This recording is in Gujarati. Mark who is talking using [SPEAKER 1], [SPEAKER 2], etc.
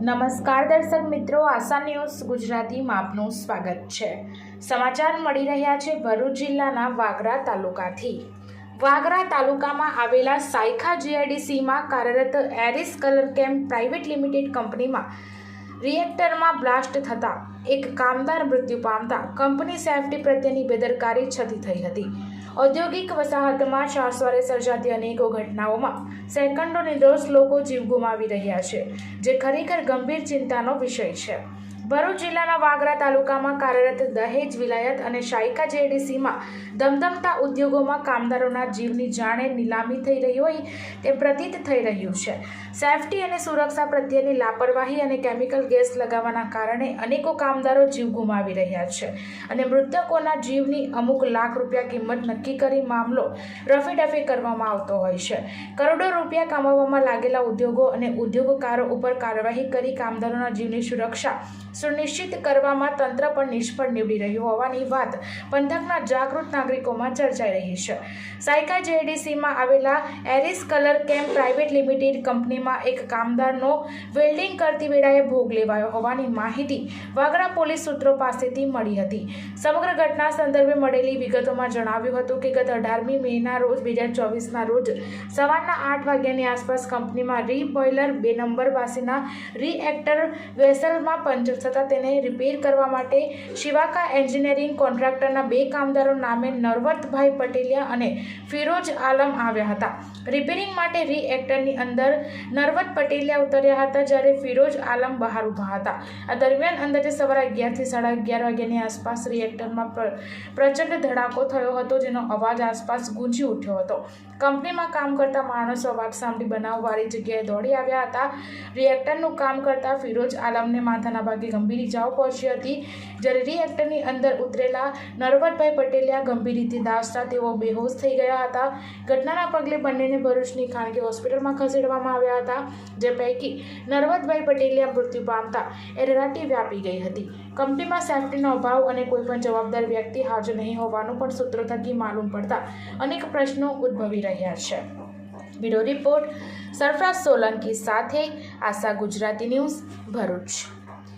[SPEAKER 1] નમસ્કાર દર્શક મિત્રો, આશા ન્યૂઝ ગુજરાતીમાં આપનું સ્વાગત છે. સમાચાર મળી રહ્યા છે ભરૂચ જિલ્લાના વાગરા તાલુકાથી. વાગરા તાલુકામાં આવેલા સાયખા જીઆઈડીસીમાં કાર્યરત Aris colour camp private limited કંપનીમાં રિએક્ટરમાં બ્લાસ્ટ થતાં એક કામદાર મૃત્યુ પામતા કંપની સેફટી પ્રત્યેની બેદરકારી છતી થઈ હતી. ઔદ્યોગિક વસાહતમાં શ્વાસવારે સર્જાતી અનેકો ઘટનાઓમાં સેકન્ડો નિર્દોષ લોકો જીવ ગુમાવી રહ્યા છે, જે ખરેખર ગંભીર ચિંતાનો વિષય છે. ભરૂચ જિલ્લાના વાગરા તાલુકામાં કાર્યરત દહેજ વિલાયત અને શાયકા જેડીસીમાં ધમધમતા ઉદ્યોગોમાં કામદારોના જીવની જાણે નીલામી થઈ રહી હોય તે પ્રતીત થઈ રહ્યું છે. સેફટી અને સુરક્ષા પ્રત્યેની લાપરવાહી અને કેમિકલ ગેસ લગાવવાના કારણે અનેકો કામદારો જીવ ગુમાવી રહ્યા છે અને મૃતકોના જીવની અમુક લાખ રૂપિયા કિંમત નક્કી કરી મામલો રફેડફે કરવામાં આવતો હોય છે. કરોડો રૂપિયા કમાવવામાં લાગેલા ઉદ્યોગો અને ઉદ્યોગકારો ઉપર કાર્યવાહી કરી કામદારોના જીવની સુરક્ષા સુનિશ્ચિત કરવામાં તંત્ર પણ નિષ્ફળ નીવડી રહ્યું હોવાની વાત પંથકના જાગૃત નાગરિકોમાં ચર્ચાઈ રહી છે. સાયકા જેડીસીમાં આવેલા Aris colour camp private limited કંપનીમાં એક કામદારનો વેલ્ડિંગ કરતી વેળાએ ભોગ લેવાયો હોવાની માહિતી વાગરા પોલીસ સૂત્રો પાસેથી મળી હતી. સમગ્ર ઘટના સંદર્ભે મળેલી વિગતોમાં જણાવ્યું હતું કે ગત અઢારમી મેના રોજ, બે હજાર ચોવીસના રોજ સવારના આઠ વાગ્યાની આસપાસ કંપનીમાં રી બોઇલર બે નંબર પાસેના રિએક્ટર વેસલમાં પંચર થતાં તેને રિપેર કરવા માટે શિવાકા એન્જિનિયરિંગ કોન્ટ્રાક્ટરના બે કામદારો નામે નરવતભાઈ પટેલિયા અને ફિરોજ આલમ આવ્યા હતા. રિપેરિંગ માટે રીએક્ટરની અંદર નરવત પટેલિયા ઉતર્યા હતા જ્યારે ફિરોજ આલમ બહાર ઊભા હતા. આ દરમિયાન અંદાજે સવારે અગિયારથી સાડા અગિયાર વાગ્યાની આસપાસ રિએક્ટરમાં પ્ર- પ્રચંડ ધડાકો થયો હતો જેનો અવાજ આસપાસ ગુંજી ઉઠ્યો હતો. કંપનીમાં કામ કરતા માણસો અવાજ સાંભળી બનાવવાળી જગ્યાએ દોડી આવ્યા હતા. રિએક્ટરનું કામ કરતા ફિરોજ આલમને માથાના ભાગે ગંભીર ઇજાઓ પહોંચી હતી. જ્યારે રિએક્ટરની અંદર ઉતરેલા નરવતભાઈ પટેલિયા ગંભીર રીતે દાસતા તેઓ બેહોશ થઈ ગયા હતા. ઘટનાના પગલે બંનેને ભરૂચની ખાનગી હોસ્પિટલમાં ખસેડવામાં આવ્યા હતા, જે પૈકી નરવતભાઈ પટેલિયા મૃત્યુ પામતા એરેરાટી વ્યાપી ગઈ હતી. કંપનીમાં સેફ્ટીનો અભાવ અને કોઈપણ જવાબદાર વ્યક્તિ હાજર નહીં હોવાનું પણ સૂત્રો થકી માલુમ પડતા અનેક પ્રશ્નો ઉદ્ભવી રહ્યા છે. બ્યુરો રિપોર્ટ સરફરાજ સોલંકી સાથે આશા ગુજરાતી ન્યૂઝ ભરૂચ.